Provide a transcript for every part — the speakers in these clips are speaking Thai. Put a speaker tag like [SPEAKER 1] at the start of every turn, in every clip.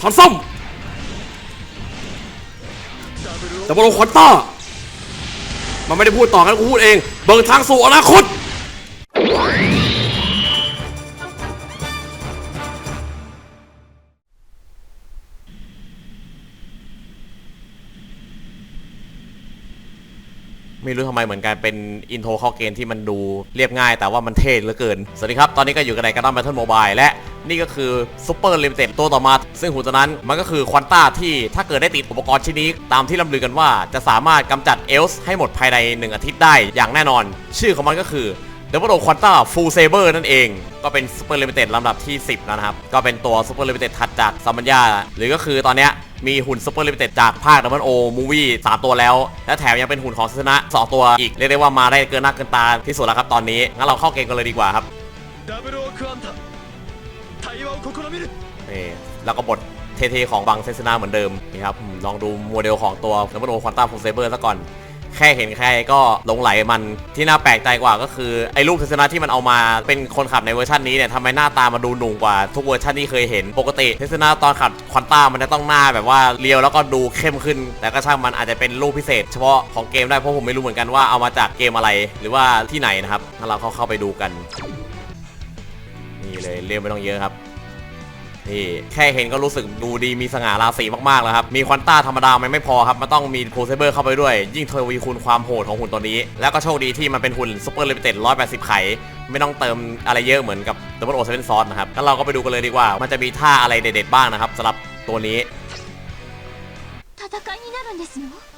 [SPEAKER 1] ถอนซ่อมดับเบิลโอคอนต้ามันไม่ได้พูดต่อกันกูพูดเอง เบิ่งทางสู่อนาคตไม่รู้ทำไมเหมือนกันเป็นอินโทรเข้าเกมที่มันดูเรียบง่ายแต่ว่ามันเท่เหลือเกิน สวัสดีครับ ตอนนี้ก็อยู่กับในกระดานแบทเทิลโมบายและ นี่ก็คือซูเปอร์ลิมิเต็ดตัวต่อมา ซึ่งหุ่นตัวนั้นมันก็คือควอนต้าที่ถ้าเกิดได้ติดอุปกรณ์ชิ้นนี้ ตามที่ลำลือกันว่าจะสามารถกำจัดเอลส์ให้หมดภายใน 1 อาทิตย์ได้อย่างแน่นอน ชื่อของมันก็คือเดวิลโอควอนต้าฟูลเซเบอร์นั่นเอง ก็เป็นซูเปอร์ลิมิเต็ดลำดับที่ 10 แล้วนะครับ ก็เป็นตัวซูเปอร์ลิมิเต็ดถัดจากซัมบัญญาหรือก็คือตอนนี้มีหุ่นซูเปอร์ลิมิเต็ดจากภาคดับเบิลโอมูวี่สามตัวแล้ว และแถมยังเป็นหุ่นของซนะสองตัวอีก เรียกได้ว่ามาได้เกินหน้าเกินตาที่สุดแล้วครับตอนนี้ งั้นเราเข้าเกมกันเลยดีกว่าครับ นี่แล้วก็บทเท่ๆของบังเซนซนาเหมือนเดิมนี่ครับลองดูโมเดลของตัวดับเบิลโอควอนต้าฟูเซเบอร์ซะก่อน แค่เห็นใครก็หลงไหลมันที่น่าแปลกใจกว่าก็คือ ไอ้รูปเทสนาที่มันเอามาเป็นคนขับในเวอร์ชันนี้เนี่ยทำไมหน้าตามันดูหนุ่มกว่าทุกเวอร์ชันที่เคยเห็นปกติเทสนาตอนขับควอนต้ามันจะต้องหน้าแบบว่าเรียวแล้วก็ดูเข้มขึ้น แต่ก็ช่างมันอาจจะเป็นรูปพิเศษ เฉพาะของเกมได้เพราะผมไม่รู้เหมือนกันว่าเอามาจากเกมอะไรหรือว่าที่ไหนนะครับงั้นเราเข้าเข้าไปดูกันนี่เลยเรียวไม่ต้องเยอะครับ นี่แค่เห็นก็รู้สึกดูดีมีสง่าราศีมากๆแล้วครับ มีควอนต้าธรรมดามันไม่พอครับ มันต้องมีโพเซเบอร์เข้าไปด้วย ยิ่งทวีคูณความโหดของหุ่นตัวนี้ แล้วก็โชคดีที่มันเป็นหุ่นซูเปอร์ลิมิเต็ด180 ไข ไม่ต้องเติมอะไรเยอะเหมือนกับดับเบิลโอเซเว่นซอสนะครับงั้นเราก็ไปดูกันเลยดีกว่า มันจะมีท่าอะไรเด็ดๆบ้างนะครับสำหรับตัวนี้
[SPEAKER 2] 戦いになるんですの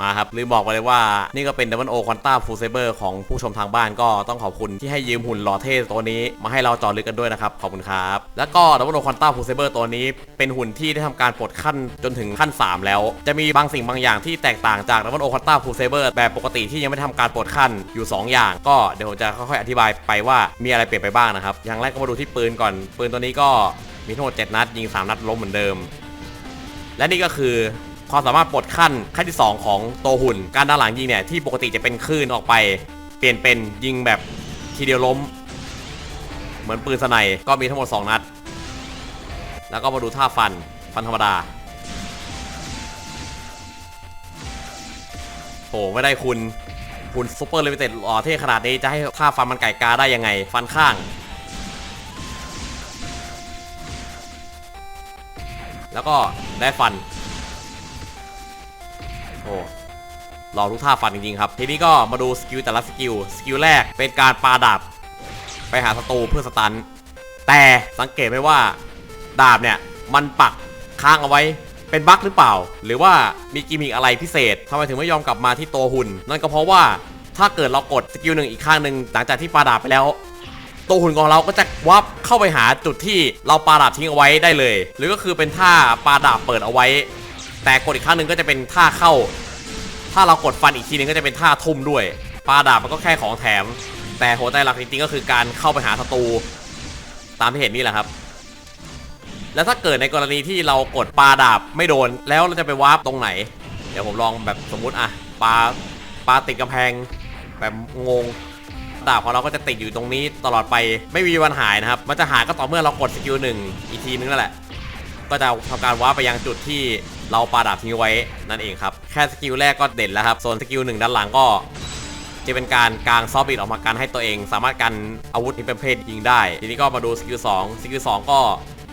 [SPEAKER 1] มาครับลืมบอกไปเลยว่านี่ก็เป็นดับเบิลโอควอนต้าฟูเซเบอร์ของผู้ชมทางบ้านก็ต้องขอบคุณที่ให้ยืมหุ่นหล่อเท่ตัวนี้มาให้เราจอดลึกกันด้วยนะครับ ขอบคุณครับ แล้วก็ดับเบิลโอควอนต้าฟูเซเบอร์ตัวนี้ เป็นหุ่นที่ได้ทำการปลดขั้นจนถึงขั้น 3 แล้ว จะมีบางสิ่งบางอย่างที่แตกต่างจากดับเบิลโอควอนต้าฟูเซเบอร์แบบปกติที่ยังไม่ทำการปลดขั้นอยู่ 2 อย่าง ก็เดี๋ยวผมจะค่อยๆอธิบายไปว่ามีอะไรเปลี่ยนไปบ้างนะครับอย่างแรกก็มาดูที่ปืนก่อน ปืนตัวนี้ก็มีทั้งหมด7นัดยิง 3 นัดล้มเหมือนเดิม และนี่ก็คือ ความสามารถปลดขั้นขั้นที่ 2 ของตัวหุ่น การด้านหลังยิงเนี่ยที่ปกติจะเป็นคลื่นออกไป เปลี่ยนเป็นยิงแบบทีเดียวล้ม เหมือนปืนสไนก็มีทั้งหมด 2 นัด แล้วก็มาดูท่าฟันฟันธรรมดาโหไม่ได้คุณคุณซูเปอร์เลมิเต็ดหล่อเท่ขนาดนี้จะให้ท่าฟันมันไก่กาได้ยังไง ฟันข้าง แล้วก็ได้ฟัน โอ้ลองทุกท่าฟันจริงๆครับ ทีนี้ก็มาดูสกิลแต่ละสกิล สกิลแรกเป็นการปาดาบ ไปหาศัตรูเพื่อสตัน แต่สังเกตไหมว่า ดาบเนี่ย มันปักค้างเอาไว้เป็นบั๊กหรือเปล่า หรือว่ามีกิมมิกอะไรพิเศษทำไมถึงไม่ยอมกลับมาที่ตัวหุ่น นั่นก็เพราะว่าถ้าเกิดเรากดสกิลหนึ่งอีกข้างหนึ่งหลังจากที่ปาดาบไปแล้ว ตัวหุ่นของเราก็จะวับเข้าไปหาจุดที่เราปาดาบทิ้งเอาไว้ได้เลย หรือก็คือเป็นท่าปาดาบเปิดเอาไว้ แต่กดอีกครั้งหนึ่งก็จะเป็นท่าเข้า ถ้าเรากดฟันอีกทีนึงก็จะเป็นท่าทุ่มด้วยปาดาบมันก็แค่ของแถม แต่หัวใจหลักจริงๆก็คือการเข้าไปหาศัตรูตามที่เห็นนี่แหละครับ แล้วถ้าเกิดในกรณีที่เรากดปาดาบไม่โดนแล้วเราจะไปวาร์ปตรงไหน เดี๋ยวผมลองแบบสมมุติอะปาปาติดกำแพงแบบงงดาบของเราก็จะติดอยู่ตรงนี้ตลอดไปไม่มีวันหายนะครับ มันจะหายก็ต่อเมื่อเรากดสกิลหนึ่งอีกทีนึงนั่นแหละ ก็จะทำการว้าร์ปไปยังจุดที่เราปาดาบทิ้งไว้นั่นเองครับ แค่สกิลแรกก็เด่นแล้วครับ ส่วนสกิลหนึ่งด้านหลังก็จะเป็นการกางซอฟต์บิดออกมากันให้ตัวเอง สามารถกันอาวุธที่เป็นเพศยิงได้ ทีนี้ก็มาดูสกิล2สกิล2ก็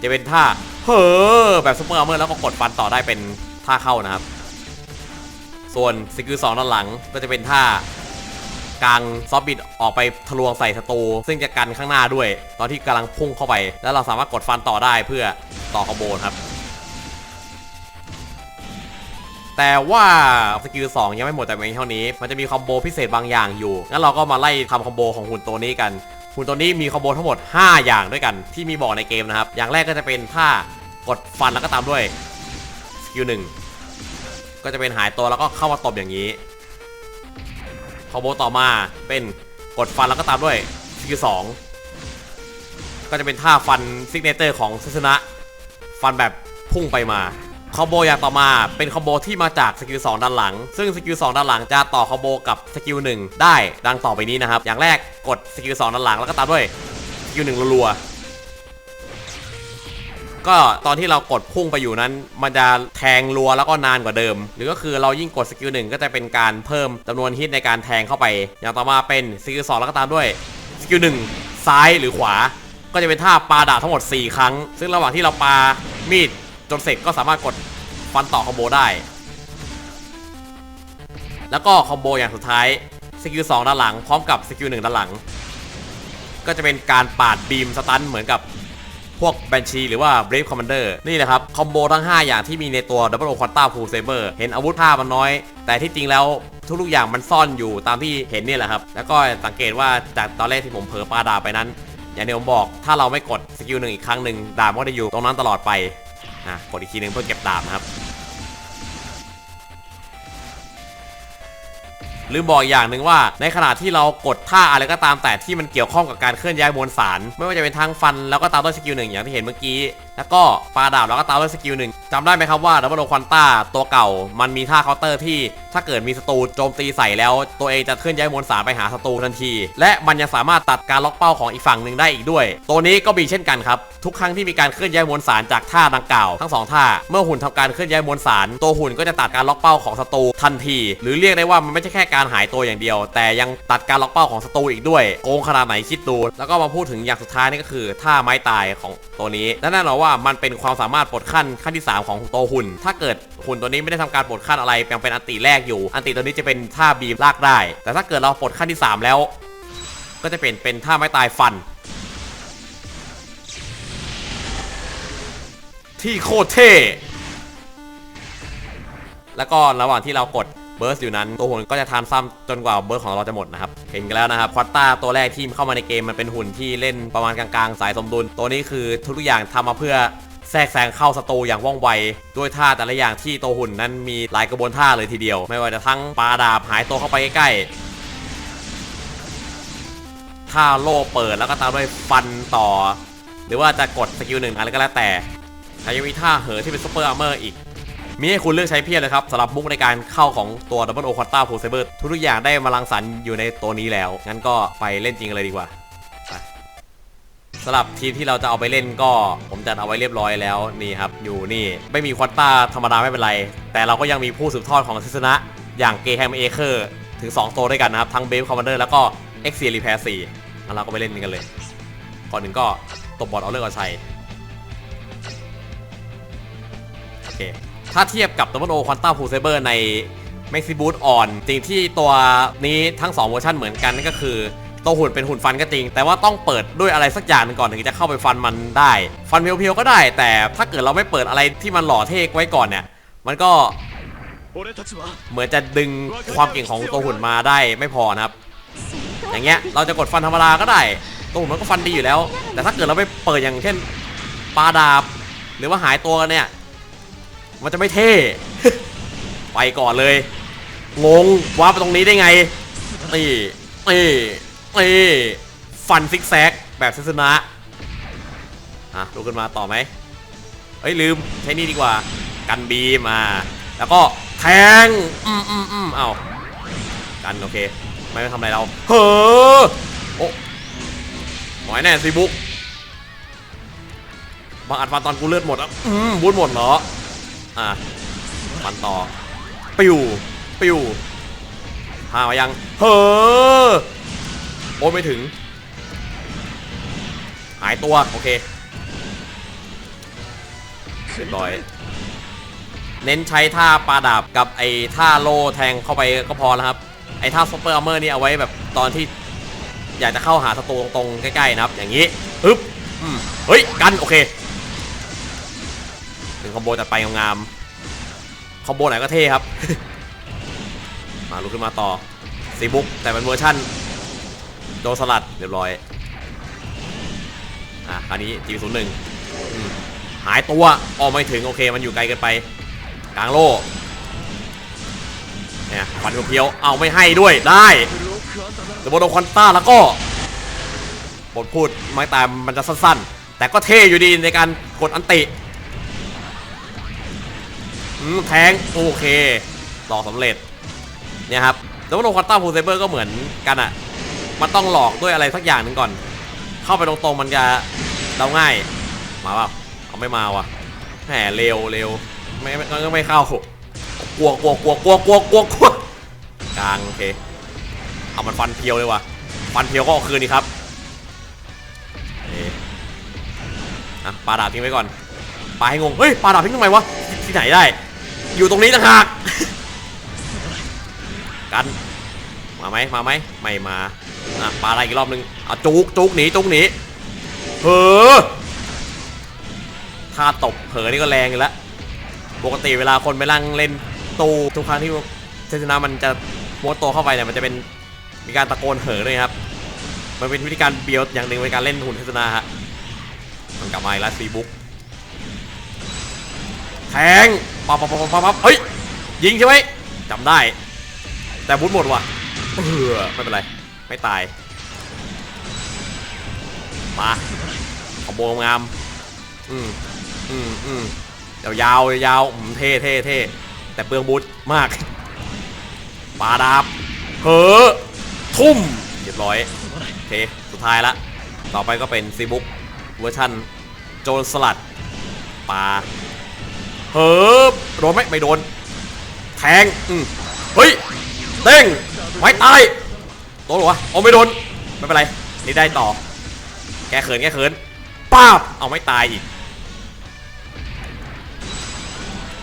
[SPEAKER 1] จะเป็นท่าเฮ้อแบบซุปเปอร์อาร์เมอร์แล้วก็กดฟันต่อได้เป็นท่าเข้านะครับ ส่วนสกิล2ด้านหลังก็จะเป็นท่า กางซอฟบิดออกไปทะลวงใส่ศัตรูซึ่งจะกันข้างหน้าด้วย ตอนที่กำลังพุ่งเข้าไป แล้วเราสามารถกดฟันต่อได้เพื่อต่อคอมโบนครับ แต่ว่าสกิล2ยังไม่หมดแต่เพียงเท่านี้ มันจะมีคอมโบพิเศษบางอย่างอยู่งั้นเราก็มาไล่ทำคอมโบของหุ่นตัวนี้กันหุ่นตัวนี้มีคอมโบทั้งหมด 5 อย่างด้วยกันที่มีบอกในเกมนะครับ อย่างแรกก็จะเป็นท่ากดฟันแล้วก็ตามด้วยสกิลหนึ่งก็จะเป็นหายตัวแล้วก็เข้ามาตบอย่างนี้ คอมโบต่อมาเป็นกดฟันแล้วก็ตามด้วยสกิลสองก็จะเป็นท่าฟันซิกเนเตอร์ของซึสนะฟันแบบพุ่งไปมาคอมโบอย่างต่อมาเป็นคอมโบที่มาจากสกิล2ด้านหลัง ซึ่งสกิล2ด้านหลังจะต่อคอมโบกับสกิล1ได้ดังต่อไปนี้นะครับ อย่างแรกกดสกิล2ด้านหลังแล้วก็ตามด้วยสกิล1รัว ก็ตอนที่เรากดพุ่งไปอยู่นั้น มันจะแทงรัวแล้วก็นานกว่าเดิม หรือก็คือเรายิ่งกดสกิลหนึ่งก็จะเป็นการเพิ่มจำนวนฮิตในการแทงเข้าไป อย่างต่อมาเป็นสกิลสองแล้วก็ตามด้วยสกิลหนึ่งซ้ายหรือขวา ก็จะเป็นท่าปาดาบทั้งหมด 4 ครั้ง ซึ่งระหว่างที่เราปามีดจนเสร็จก็สามารถกดฟันต่อคอมโบได้ แล้วก็คอมโบอย่างสุดท้ายสกิล2ด้านหลังพร้อมกับสกิล1ด้านหลัง ก็จะเป็นการปาดบีมสตันเหมือนกับ พวกแบนชีหรือว่าเบรฟคอมมานเดอร์นี่แหละครับ คอมโบทั้ง 5 อย่างที่มีในตัว Double O Quanta Full Saber เห็นอาวุธท่ามันน้อย แต่ที่จริงแล้วทุกๆอย่างมันซ่อนอยู่ตามที่เห็นนี่แหละครับ แล้วก็สังเกตว่าจากตอนแรกที่ผมเผลอปาดาไปนั้น อย่างที่ผมบอกถ้าเราไม่กดสกิลหนึ่งอีกครั้งหนึ่งดาบก็จะอยู่ตรงนั้นตลอดไปอะกดอีกทีหนึ่งเพื่อเก็บดาบนะครับ ลืมบอกอย่างหนึ่งว่า ในขณะที่เรากดท่าอะไรก็ตามแต่ที่มันเกี่ยวข้องกับการเคลื่อนย้ายมวลสาร ไม่ว่าจะเป็นทั้งฟันแล้วก็ตามด้วยสกิลหนึ่งอย่างที่เห็นเมื่อกี้ แล้วก็ปาดาบแล้วก็ตามด้วยสกิลหนึ่งจำได้ไหมครับว่าดับเบิลโอควอนต้าตัวเก่า มันมีท่าเคาน์เตอร์ที่ ถ้าเกิดมีศัตรูโจมตีใส่แล้ว ตัวเองจะเคลื่อนย้ายมวลสารไปหาศัตรูทันที และมันยังสามารถตัดการล็อกเป้าของอีกฝั่งหนึ่งได้อีกด้วย ตัวนี้ก็มีเช่นกันครับทุกครั้งที่มีการเคลื่อนย้ายมวลสารจากท่าดังกล่าวทั้งสองท่าเมื่อหุ่นทำการเคลื่อนย้ายมวลสาร ตัวหุ่นก็จะตัดการล็อกเป้าของศัตรูทันที หรือเรียกได้ว่ามันไม่ใช่แค่การการหายตัวอย่างเดียว แต่ยังตัดการล็อกเป้าของศัตรูอีกด้วยโกงขนาดไหนคิดดู แล้วก็มาพูดถึงอย่างสุดท้ายนี่ก็คือท่าไม้ตายของตัวนี้และแน่นอนว่ามันเป็นความสามารถปลดขั้นขั้นที่ 3 ของตัวหุ่น ถ้าเกิดหุ่นตัวนี้ไม่ได้ทำการปลดขั้นอะไรยังเป็นอันติแรกอยู่ อันติตัวนี้จะเป็นท่าบีมลากได้ แต่ถ้าเกิดเราปลดขั้นที่ 3 แล้ว ก็จะเปลี่ยนเป็นท่าไม้ตายฟัน ที่โคตรเท่แล้วก็ระหว่างที่เรากด เบิร์สอยู่นั้นตัวหุ่นก็จะทานซ้ำจนกว่าเบิร์สของเราจะหมดนะครับเห็นกันแล้วนะครับควอตต้าตัวแรกที่เข้ามาในเกมมันเป็นหุ่นที่เล่นประมาณกลางๆ สายสมดุล ตัวนี้คือทุกอย่างทำมาเพื่อแทรกแซงเข้าศัตรูอย่างว่องไว ด้วยท่าแต่ละอย่างที่ตัวหุ่นนั้นมีหลายกระบวนท่าเลยทีเดียว ไม่ว่าจะทั้งปาดาบหายตัวเข้าไปใกล้ๆท่าโล่เปิดแล้วก็ตามด้วยฟันต่อ หรือว่าจะกดสกิลหนึ่งอะไรก็แล้วแต่แต่ยังมีท่าเหอที่เป็นซุปเปอร์อาร์เมอร์อีก มีให้คุณเลือกใช้เพียบเลยครับสำหรับมุกในการเข้าของตัว Double O Quanta Full Saber ทุกอย่างได้มาลังสรรค์อยู่ในตัวนี้แล้ว งั้นก็ไปเล่นจริงเลยดีกว่าสำหรับทีมที่เราจะเอาไปเล่นก็ผมจัดเอาไว้เรียบร้อยแล้วนี่ครับ อยู่นี่ไม่มีควอตตาธรรมดาไม่เป็นไร แต่เราก็ยังมีผู้สืบทอดของซิสนะอย่างเกแฮมเอเคอร์ถึง2ตัวด้วยกันนะครับ ทั้งเบฟคอมมานเดอร์แล้วก็เอ็กซ์เรีแพร์สี่งั้นเราก็ไปเล่นกันเลย ก่อนหนึ่งก็ตบบอลเอาเลือกเอาชัย ถ้าเทียบกับตัวโอควอนตัมพูเซเบอร์ในเม็กซิบูตอ่อนจริงที่ตัวนี้ทั้ง 2 เวอร์ชันเหมือนกันนั่นก็คือ ตัวหุ่นเป็นหุ่นฟันก็จริง แต่ว่าต้องเปิดด้วยอะไรสักอย่างนึงก่อนถึงจะเข้าไปฟันมันได้ ฟันเพียวๆก็ได้ แต่ถ้าเกิดเราไม่เปิดอะไรที่มันหล่อเท่ไว้ก่อนเนี่ย มันก็เหมือนจะดึงความเก่งของตัวหุ่นมาได้ไม่พอนะครับ อย่างเงี้ยเราจะกดฟันธรรมดาก็ได้ ตัวหุ่นมันก็ฟันดีอยู่แล้ว แต่ถ้าเกิดเราไม่เปิดอย่างเช่นปลาดาบ หรือว่าหายตัวเนี่ย มันจะไม่เท่ ไปก่อนเลย งงว่าไปตรงนี้ได้ไงนี่นี่นี่ฟันซิกแซกแบบเซิสนะอะลุกขึ้นมาต่อไหมเอ้ยลืมใช้นี่ดีกว่า กันบีมา แล้วก็แทง อืมอืมอืมเอากันโอเค ไม่ได้ทำอะไรเรา เฮ้อโอ้หมอยแน่สิบุ๊กบางอัดฟันตอนกูเลือดหมดอะอืมบูดหมดเหรอ อะฟันต่อ ปิว ปิวพามายัง เฮ้อโอ้ไม่ถึง หายตัว โอเคเรียบร้อย เน้นใช้ท่าปลาดาบกับไอ้ท่าโลแทงเข้าไปก็พอแล้วครับ ไอ้ท่าซุปเปอร์อัมเมอร์นี่เอาไว้แบบตอนที่ อยากจะเข้าหาศัตรูตรงๆใกล้ๆนะครับ อย่างนี้ฮึบอืมเฮ้ย กัน โอเค งคอมโบจัดไปงามๆคอมโบไหนก็เท่ครับ มาลุกขึ้นมาต่อซีบุ๊กแต่เป็นเวอร์ชั่นโดสลัดเรียบร้อยอะอันนี้จีศูนย์หนึ่งหายตัวออกไม่ถึงโอเคมันอยู่ไกลเกินไป กลางโล่เนี่ยฟันเพียวเอาไม่ให้ด้วยได้แต่บนโดคอนต้าแล้วก็บทพูดไม่ตามมันจะสั้นๆ แต่ก็เท่อยู่ดีในการกดอันติ แทงโอเคหลอกสำเร็จเนี่ยครับเดอะโบโดคอนต้าฟูเซเบอร์ก็เหมือนกันอะมันต้องหลอกด้วยอะไรสักอย่างหนึ่งก่อน เข้าไปตรงๆมันจะเดาง่าย มาเปล่าเอาไม่มาว่ะแหมเร็วเร็วไม่ไม่ก็ไม่เข้ากลัวกลัวกลัวกลัวกลัวกลัวกลัวกลางโอเคเอามันฟันเพียวเลยว่ะฟันเพียวก็เอาคืนดีครับเอ๊ะอะปลาดาบทิ้งไว้ก่อนปลาให้งงเฮ้ยปลาดาบทิ้งทำไมวะที่ไหนได้ อยู่ตรงนี้ต่างหาก กัน มาไหมมาไหมไม่มาอะปลาอะไรอีกรอบนึงอะจุกจุกหนีจุกหนีเฮ้อถ้าตบเผลอนี่ก็แรงอยู่แล้วปกติเวลาคนไปนั่งเล่นตูทุกครั้งที่เทศนามันจะม้วนตัวเข้าไปเนี่ยมันจะเป็นมีการตะโกนเห่อด้วยครับ มันเป็นวิธีการเบียวอย่างหนึ่งในการเล่นหุ่นเทศนาฮะ มันกลับมาอีกแล้วซีบุ๊ก แทงปั๊บปั๊บปั๊บปั๊บปั๊บเฮ้ยยิงใช่ไหมจำได้ แต่บุญหมดว่ะเออไม่เป็นไร ไม่ตาย มาขอโบงามอืมอืมอืมยาวยาวยาวเท่เท่เท่แต่เปลืองบูทมากปาดาบเฮ้อทุ่มเรียบร้อยโอเคสุดท้ายละ ต่อไปก็เป็นซีบุ๊กเวอร์ชันโจรสลัดปา เฮ้อโดนไหมไม่โดน แทงอืมเฮ้ยเด้งไม้ตายโดนหรอวะเอาไม่โดนไม่เป็นไรนี่ได้ต่อ แกเขินแกเขินป้าบเอาไม่ตายอีก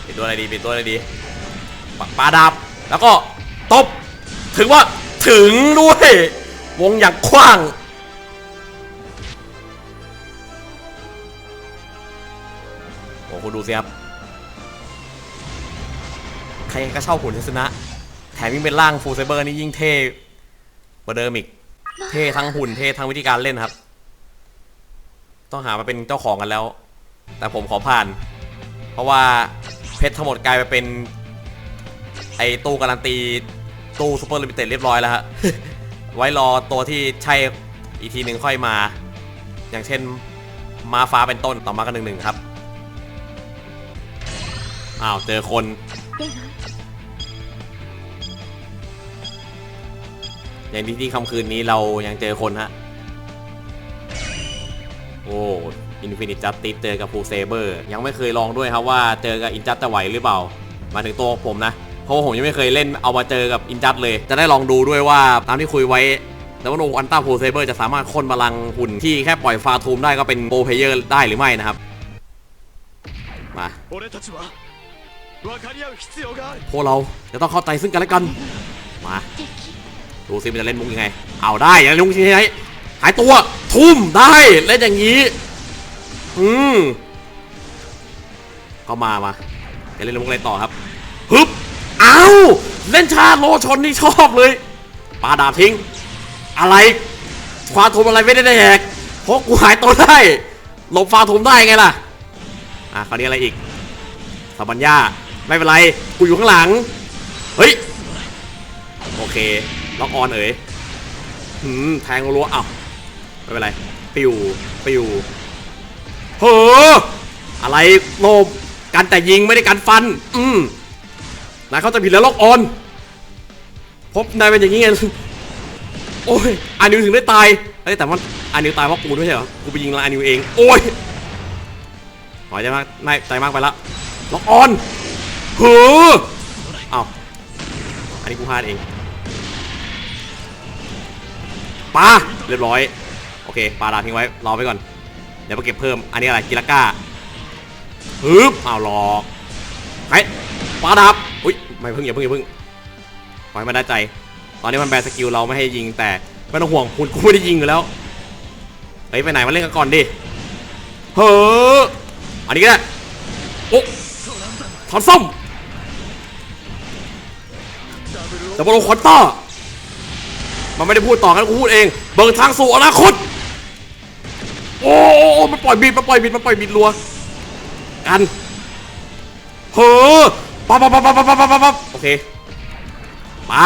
[SPEAKER 1] ปิดตัวอะไรดีปิดตัวอะไรดีปปาดาบแล้วก็ตบถึงว่าถึงด้วย วงอย่างกว้างโอ้คุณดูสิครับ ใครก็เช่าหุ่นเทสนะ แถมยิ่งเป็นร่างฟูลไซเบอร์นี่ยิ่งเท่กว่าเดิมอีก เท่ทั้งหุ่นเท่ทั้งวิธีการเล่นครับ ต้องหามาเป็นเจ้าของกันแล้ว แต่ผมขอผ่าน เพราะว่าเพชรทั้งหมดกลายไปเป็น ไอตู้การันตีตู้ซูเปอร์ลิมิเต็ดเรียบร้อยแล้วฮะ ไว้รอตัวที่ใช่อีกทีหนึ่งค่อยมา อย่างเช่นมาฟ้าเป็นต้นต่อมากันหนึ่งหนึ่งครับ อ้าว เจอคน อย่างที่ที่คำคืนนี้เรายังเจอคนฮะ โอ้อินฟินิตจัตติเจอกับฟูเซเบอร์ ยังไม่เคยลองด้วยครับว่าเจอกับอินจัตจะไหวหรือเปล่า มาถึงตัวผมนะ เพราะผมยังไม่เคยเล่นเอามาเจอกับอินจัตเลย จะได้ลองดูด้วยว่าตามที่คุยไว้แล้วว่าโนอันต้าโพเซเบอร์จะสามารถค้นบาลังหุ่นที่แค่ปล่อยฟาทูมได้ก็เป็นโปรเพเยอร์ได้หรือไม่นะครับ มาพวกเราจะต้องเข้าใจซึ่งกันและกัน มา ดูซิมันจะเล่นมุกยังไง เอาได้อย่าเล่นมุกใช่ไหมหายตัว ทุ่มได้เล่นอย่างนี้ อืมก็มามาจะเล่นมุกอะไรต่อครับฮึบเอาเล่นชาโลชนนี่ชอบเลยปาดาบทิ้ง อะไรควาทุมอะไรไม่ได้แดกเพราะกูหายตัวได้หลบฟาทุมได้ไงล่ะอะคราวนี้อะไรอีกสาบัญญาไม่เป็นไร กูอยู่ข้างหลัง เฮ้ย โอเค ล็อกออนเอ๋ยหืมแทงรัวอ้าวไม่เป็นไร ปิวปิวเฮ้ออะไรโลบกันแต่ยิงไม่ได้กันฟัน อืมนายเขาจะผิดแล้วล็อกออน พบนายเป็นอย่างนี้ไงโอ้ยอานิวถึงได้ตายเฮ้แต่ว่าอานิวตายเพราะกูไม่ใช่เหรอ กูไปยิงอานิวเอง โอ้ยหอยใจมากไม่ใจมากไปละ ล็อกออนเฮ้ออ้าวอันนี้กูพลาดเอง ปาเรียบร้อยโอเคปาดาทิ้งไว้รอไว้ก่อนเดี๋ยวไปเก็บเพิ่มอันนี้อะไรกิลาก้าฮึบเอาหลอกไปปาดาบอุ้ยไม่พึ่งอย่าพึ่งอย่าพึ่งขอให้มันได้ใจ ตอนนี้มันแบนสกิลเราไม่ให้ยิงแต่ไม่ต้องห่วงคุณกูไม่ได้ยิงอยู่แล้วเฮ้ยไปไหนมาเล่นกันก่อนดิเฮ้ออันนี้ก็ได้โอ้ถอนส้มดับเบิลคอนต้า มันไม่ได้พูดต่อกันกูพูดเอง เบิกทางสู่อนาคต โอ้โอ้มันปล่อยบิดมันปล่อยบิดมันปล่อยบิดรัว กัน เฮ้อปั๊บปั๊บปั๊บปั๊บปั๊บป๊บป๊บโอเคมา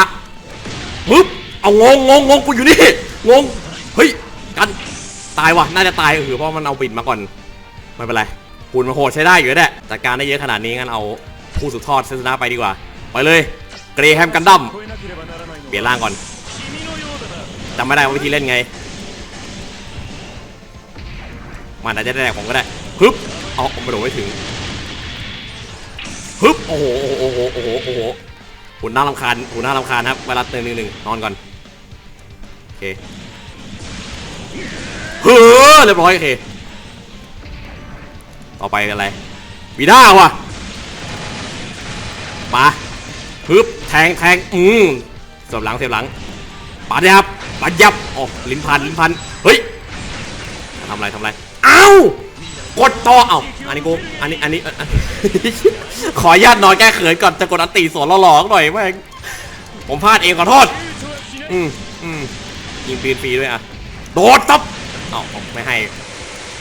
[SPEAKER 1] ปึ๊บ เอางงงงงกูอยู่นี่ งง เฮ้ย กัน ตายวะน่าจะตายเออเพราะมันเอาบิดมาก่อน ไม่เป็นไรคุณมาโหดใช้ได้อยู่แล้วแหละจัดการได้เยอะขนาดนี้งั้นเอาผู้สุดทอดเซนสนาไปดีกว่า ไปเลย เกรแฮมกันดั้มเปลี่ยนร่างก่อน จำไม่ได้ว่าวิธีเล่นไง มันอาจจะได้แดกผมก็ได้ฮึบเอาไม่โดนไม่ถึงฮึบโอ้โหโอ้โหโอ้โหโอ้โหหุ่นน่ารำคาญหุ่นน่ารำคาญครับเวลาเตือนหนึ่งหนึ่งนอนก่อนโอเคเฮ้อเรียบร้อยโอเคต่อไปอะไรวีด้าว่ะมาฮึบแทงแทงอืมเสียบหลังเสียบหลังปาดยับ ปาดยับโอ้ลิ้นพันลิ้นพันเฮ้ยทำอะไรทำอะไรเอ้ากดต่อเอ้าอันนี้กูอันนี้อันนี้อขออนุญาตนอนแก้เขินก่อนจะกดอันตีสวนหล่อๆหน่อยแม่งผมพลาดเองขอโทษอืมอืมยิงปืนฟรีด้วยอะโดดซับเอ้าไม่ให้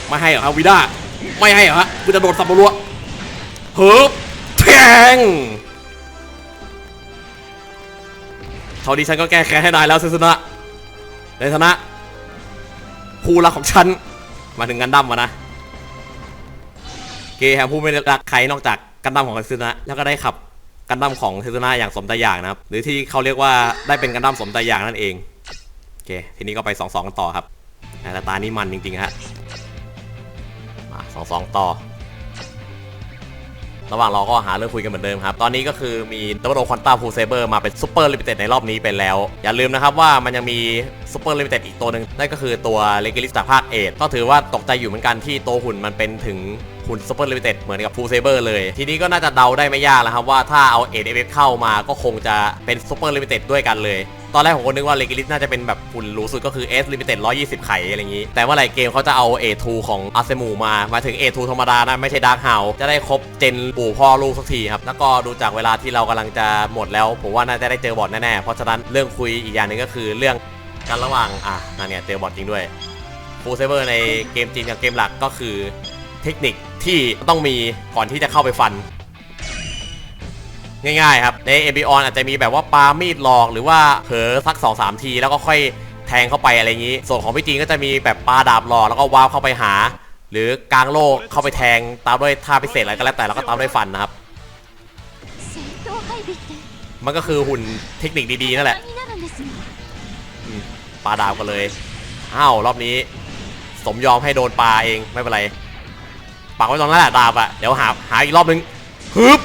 [SPEAKER 1] ไม่ให้เหรอครับวิด้าไม่ให้เหรอฮะกูจะโดดซับรัวเฮิบแทงเท่านี้ฉันก็แก้แค้นให้ได้แล้วเซซุนะ ในฐานะผู้รักของฉัน มาถึงกันดั้มมานะเกย์ครับผู้ไม่รักใครนอกจากกันดั้มของเซซุนะแล้วก็ได้ขับกันดั้มของเซซุนะอย่างสมใจอยากนะครับ หรือที่เขาเรียกว่าได้เป็นกันดั้มสมใจอยากนั่นเองโอเคทีนี้ก็ไปสองสองกันต่อครับแต่ตานี่มันจริงๆฮะมาสองสองต่อ ระหว่างรอก็หาเรื่องคุยกันเหมือนเดิมครับ ตอนนี้ก็คือมีดับเบิลควอนต้าฟูลเซเบอร์มาเป็นซูเปอร์ลิมิเต็ดในรอบนี้ไปแล้ว อย่าลืมนะครับว่ามันยังมีซูเปอร์ลิมิเต็ดอีกตัวหนึ่งนั่นก็คือตัวเลกิลิสจากภาคเอทก็ถือว่าตกใจอยู่เหมือนกันที่ตัวหุ่นมันเป็นถึงหุ่นซูเปอร์ลิมิเต็ดเหมือนกับฟูลเซเบอร์เลย ทีนี้ก็น่าจะเดาได้ไม่ยากแล้วครับว่าถ้าเอาเอทเอฟเข้ามาก็คงจะเป็นซูเปอร์ลิมิเต็ดด้วยกันเลย ตอนแรกผมก็นึกว่าเลกิลิสน่าจะเป็นแบบหุ่นหรูสุดก็คือ S Limited 120 ไข่อะไรอย่างนี้ แต่เมื่อไหร่เกมเขาจะเอา A2 ของอาเซมูมา มาถึง A2 ธรรมดานะ ไม่ใช่ Dark House จะได้ครบเจนปู่พ่อลูกสักทีครับ แล้วก็ดูจากเวลาที่เรากำลังจะหมดแล้ว ผมว่าน่าจะได้เจอบอทแน่ๆ เพราะฉะนั้นเรื่องคุยอีกอย่างหนึ่งก็คือเรื่องการระหว่างอะนั่นเนี่ยเจอบอทจริงด้วยฟูเซเบอร์ในเกมจริงกับเกมหลักก็คือเทคนิคที่ต้องมีก่อนที่จะเข้าไปฟัน ง่ายๆครับ ในเอบิออนอาจจะมีแบบว่าปามีดหลอกหรือว่าเผลอสัก2อสที แล้วก็ค่อยแทงเข้าไปอะไรอย่างนี้ ส่วนของพี่จีนก็จะมีแบบปลาดาบหลอกแล้วก็ว้าวเข้าไปหา หรือกลางโลกเข้าไปแทงตามด้วยท่าพิเศษอะไรก็แล้วแต่แล้วก็ตามด้วยฟันนะครับ มันก็คือหุ่นเทคนิคดีๆนั่นแหละปลาดาวกันเลยอ้าวรอบนี้ สมยอมให้โดนปลาเองไม่เป็นไรปักไว้ตรงนั้นแหละดาบอะเดี๋ยวหาหาอีกรอบนึงฮึบ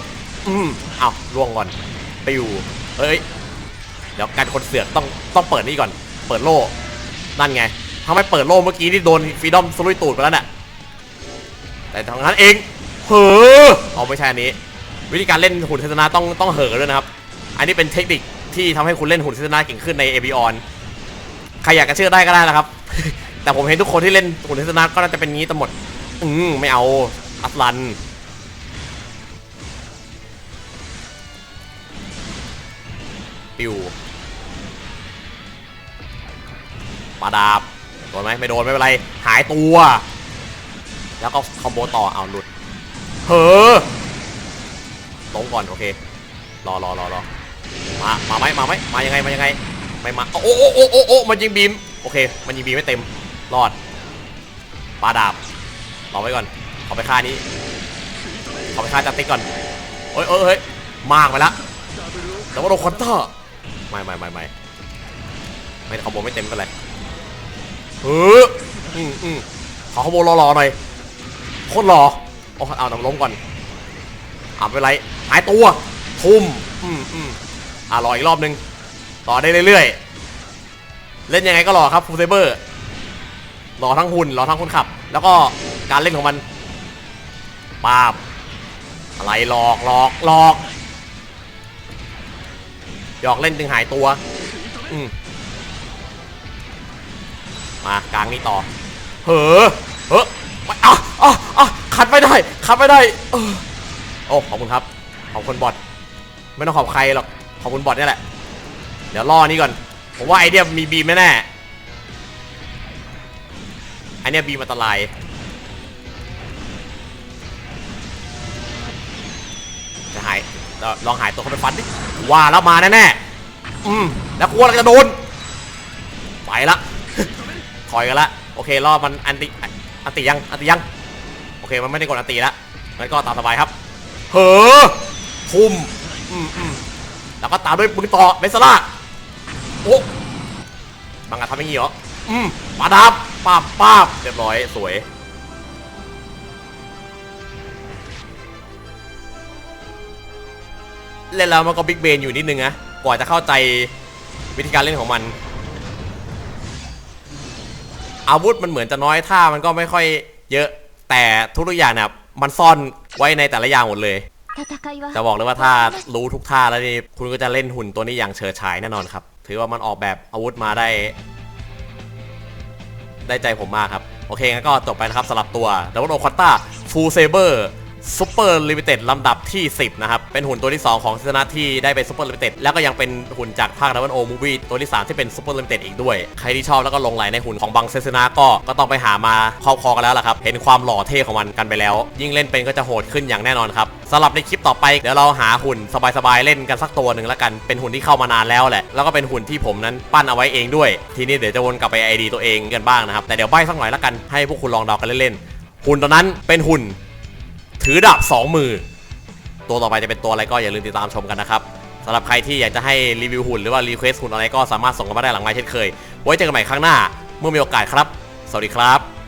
[SPEAKER 1] อืมเอาล่วงก่อนไปอยู่เอ้ย เดี๋ยวการคนเสือกต้องต้องเปิดนี่ก่อน เปิดโล่ นั่นไง ถ้าไม่เปิดโล่เมื่อกี้นี่โดนฟรีดอมสลุยตูดไปแล้วน่ะ แต่ทางนั้นเองเหอเอาไม่ใช่อันนี้ วิธีการเล่นหุ่นเทศนาต้องต้องเหอด้วยนะครับ อันนี้เป็นเทคนิคที่ทำให้คุณเล่นหุ่นเทศนาเก่งขึ้นใน a b o n ใครอยากจะเชื่อได้ก็ได้นะครับ แต่ผมเห็นทุกคนที่เล่นหุ่นเทศนาก็น่าจะเป็นงี้ทั้งหมด อืมไม่เอาอัสลัน ปิวปาดาบโดนไหมไม่โดน ไม่เป็นไร หายตัว แล้วก็คอมโบต่อเอาหลุดเฮ้อลงก่อน โอเค รอรอรอรอมา มาไหมมาไหมมายังไง มายังไง ไม่มา โอ้โอ้โอ้โอ้โอ้มันยิงบีม โอเค มันยิงบีมไม่เต็ม รอดปาดาบ รอไว้ก่อน ขอไปฆ่านี้ ขอไปฆ่าจัตติก่อนเฮ้ยเฮ้ยเฮ้ยมากไปละแต่ว่าโดนคอนเตอร์ ไม่ไม่ไม่ไม่ไม่คอมโบไม่เต็มกันเลยเอออืมอืมขอคอมโบรอๆหน่อยโคตรรอโอ้เอาน้ำล้มก่อนอาไม่เป็นไรหายตัว ทุ่มอืมอืมอ่ารออีกรอบนึงรอได้เรื่อยๆ เล่นยังไงก็รอครับฟูเซเบอร์รอทั้งหุ่นรอทั้งคนขับ แล้วก็การเล่นของมันปาบอะไรหลอกหลอกหลอก หยอกเล่นจึงหายตัวอืมมากลางนี้ต่อเฮ้อเฮ้อไม่อะอะอะขัดไม่ได้ขัดไม่ได้เออโอ้ขอบคุณครับขอบคุณบอทไม่ต้องขอบใครหรอกขอบคุณบอทนี่แหละ เดี๋ยวล่อนี้ก่อนผมว่าไอเดียมีบีมแน่ไอเนี้ยบีมอันตราย ลองหายตัวเข้าไปฟันดิว่าแล้วมาแน่ๆอืมแล้วกลัวเราจะโดนไปละถอยกันละโอเครอบมันอันติอันติยังอันติยังโอเคมันไม่ได้กดอันติละงั้นก็ตามสบายครับเฮ้อทุ่มอืมอืมแล้วก็ตามด้วยปืนต่อเมสล่าโอ้บังอาทำอย่างนี้เหรออืมปาดาบปาบปาบเรียบร้อยสวย ล่นแล้วมันก็บิ๊กเบนอยู่นิดนึงนะกว่าจะเข้าใจวิธีการเล่นของมัน อาวุธมันเหมือนจะน้อยท่ามันก็ไม่ค่อยเยอะแต่ทุกอย่างเนี่ยมันซ่อนไว้ในแต่ละอย่างหมดเลยจะบอกเลยว่าถ้ารู้ทุกท่าแล้วนี่คุณก็จะเล่นหุ่นตัวนี้อย่างเฉิดฉายแน่นอนครับ ถือว่ามันออกแบบอาวุธมาได้ ได้ใจผมมากครับ โอเคงั้นก็จบไปนะครับสำหรับตัวดับเบิโอคอตตาฟูลเซเบอร์ a Full Saber Super Limited ลำดับที่ 10 นะครับ เป็นหุ่นตัวที่ 2 ของซินาที่ได้เป็น Super Limited แล้วก็ยังเป็นหุ่นจากภาค d o u b l e O Movie ตัวที่ 3 ที่เป็น Super Limited อีกด้วย ใครที่ชอบแล้วก็ลงไหลในหุ่นของบังเซซนาก็ก็ต้องไปหามาครอบครองกันแล้วล่ะครับ เห็นความหล่อเท่ของมันกันไปแล้ว ยิ่งเล่นเป็นก็จะโหดขึ้นอย่างแน่นอนครับสำหรับในคลิปต่อไปเดี๋ยวเราหาหุ่นสบายๆเล่นกันสักตัวหนึ่งแล้วกันเป็นหุ่นที่เข้ามานานแล้วแหละแล้วก็เป็นหุ่นที่ผมนั้นปั้นเอาไว้เองด้วย ทีนี้เดี๋ยวจะวนกลับไปไอดีตัวเองกันบ้างนะครับแต่เดี๋ยวใบ้สักหน่อยแล้วกันให้พวกคุณลองเดากันเล่นๆหุ่นตัวนั้นเป็นหุ่น ถือดาบสองมือ ตัวต่อไปจะเป็นตัวอะไรก็อย่าลืมติดตามชมกันนะครับสำหรับใครที่อยากจะให้รีวิวหุ่นหรือว่ารีเควสหุ่นอะไรก็สามารถส่งกันมาได้หลังไม้เช่นเคย ไว้เจอกันใหม่ครั้งหน้าเมื่อมีโอกาสครับ สวัสดีครับ